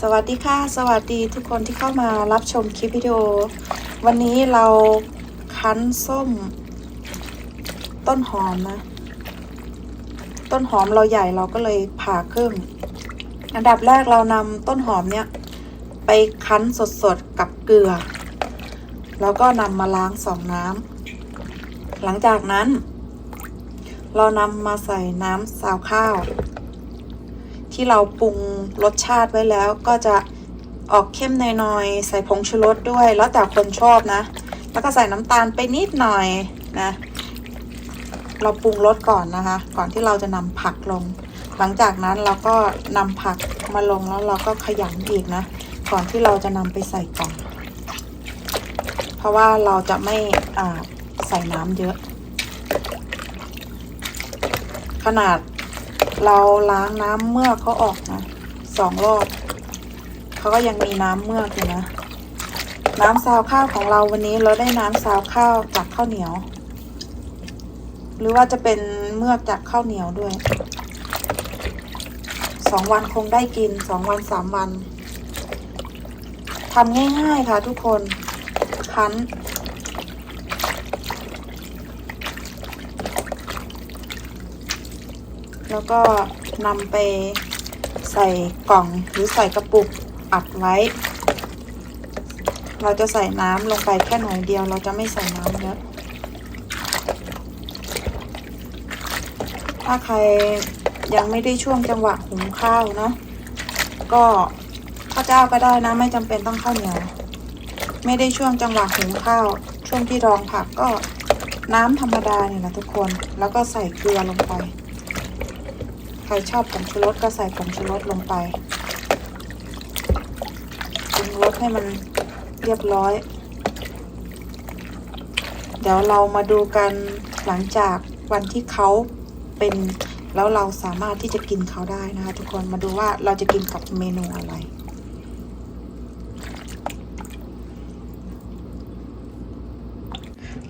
สวัสดีค่ะ สวัสดีทุกคนที่เข้ามารับชมคลิปวิดีโอ วันนี้เราคั้นส้ม ต้นหอมนะ ต้นหอมเราใหญ่เราก็เลยผ่าครึ่ง อันดับแรกเรานำต้นหอมเนี่ย ไปคั้นสดๆกับเกลือ แล้วก็นำมาล้างสองน้ำหลังจากนั้น เรานำมาใส่น้ำซาวข้าว ที่เราปรุงรสชาติไว้แล้วก็จะออกเข้มหน่อยๆใส่ผงชูรสด้วย แล้วแต่คนชอบนะ แล้วก็ใส่น้ำตาลไปนิดหน่อยนะ เราปรุงรสก่อนนะคะ ก่อนที่เราจะนำผักลง หลังจากนั้นเราก็นำผักมาลงแล้วเราก็ขยำอีกนะ ก่อนที่เราจะนำไปใส่กล่อง เพราะว่าเราจะไม่ใส่น้ำเยอะ ขนาด เราล้างน้ำเมือกเขาออกนะสองรอบเขาก็ยังมีน้ำเมือกอยู่นะ น้ำซาวข้าวของเราวันนี้เราได้น้ำซาวข้าวจากข้าวเหนียว หรือว่าจะเป็นเมือกจากข้าวเหนียวด้วยสองวันคงได้กินสองวันสามวันทำง่ายๆค่ะทุกคนคั้น แล้วก็นำไปใส่กล่องหรือใส่กระปุกอัดไว้ เราจะใส่น้ำลงไปแค่หน่อยเดียว เราจะไม่ใส่น้ำเยอะ ถ้าใครยังไม่ได้ช่วงจังหวะหุงข้าวเนาะก็ข้าวเจ้าก็ได้นะ ไม่จำเป็นต้องข้าวเหนียว ไม่ได้ช่วงจังหวะหุงข้าว ช่วงที่รองผักก็น้ำธรรมดาเนี่ยนะทุกคน แล้วก็ใส่เกลือลงไป รชอบผงชูรสก็ใส่ผงชูรสลงไปปรุงรสให้มันเรียบร้อย เดี๋ยวเรามาดูกันหลังจากวันที่เขาเป็นแล้วเราสามารถที่จะกินเขาได้นะคะ ทุกคนมาดูว่าเราจะกินกับเมนูอะไร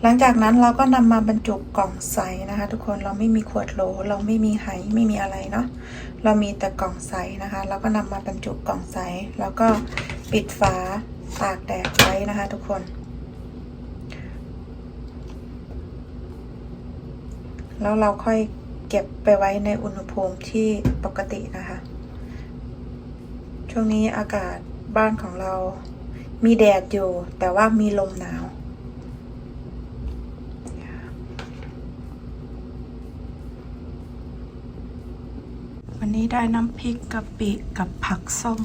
หลังจากนั้นเราก็นำมาบรรจุกล่องใสนะคะ ทุกคนเราไม่มีขวดโหลเราไม่มีไหไม่มีอะไรเนาะเรามีแต่กล่องใสนะคะ เราก็นำมาบรรจุกล่องใส แล้วก็ปิดฝาตากแดดไว้นะคะ ทุกคนแล้วเราค่อยเก็บไปไว้ในอุณหภูมิที่ปกตินะคะ ช่วงนี้อากาศบ้านของเรามีแดดอยู่ แต่ว่ามีลมหนาว วันนี้ได้น้ำพริกกะปิกับผักส้ม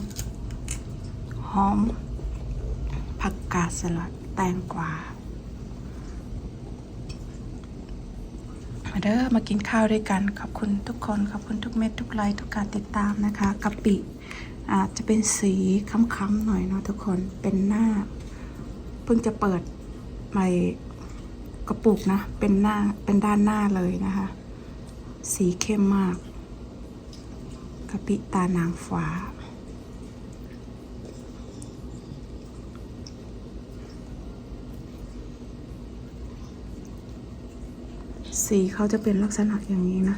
หอม ผักกาดสลัดแตงกวามาเด้อมากินข้าวด้วยกัน ขอบคุณทุกคน ขอบคุณทุกเม็ดทุกไลค์ทุกการติดตามนะคะกะปิอาจจะเป็นสีค้ำๆหน่อยเนาะทุกคนเป็นหน้า เพิ่งจะเปิดใหม่กระปุกนะ เป็นหน้าเป็นด้านหน้าเลยนะคะ สีเข้มมาก กะปิตานางฟ้า สีเขาจะเป็นลักษณะอย่างนี้นะ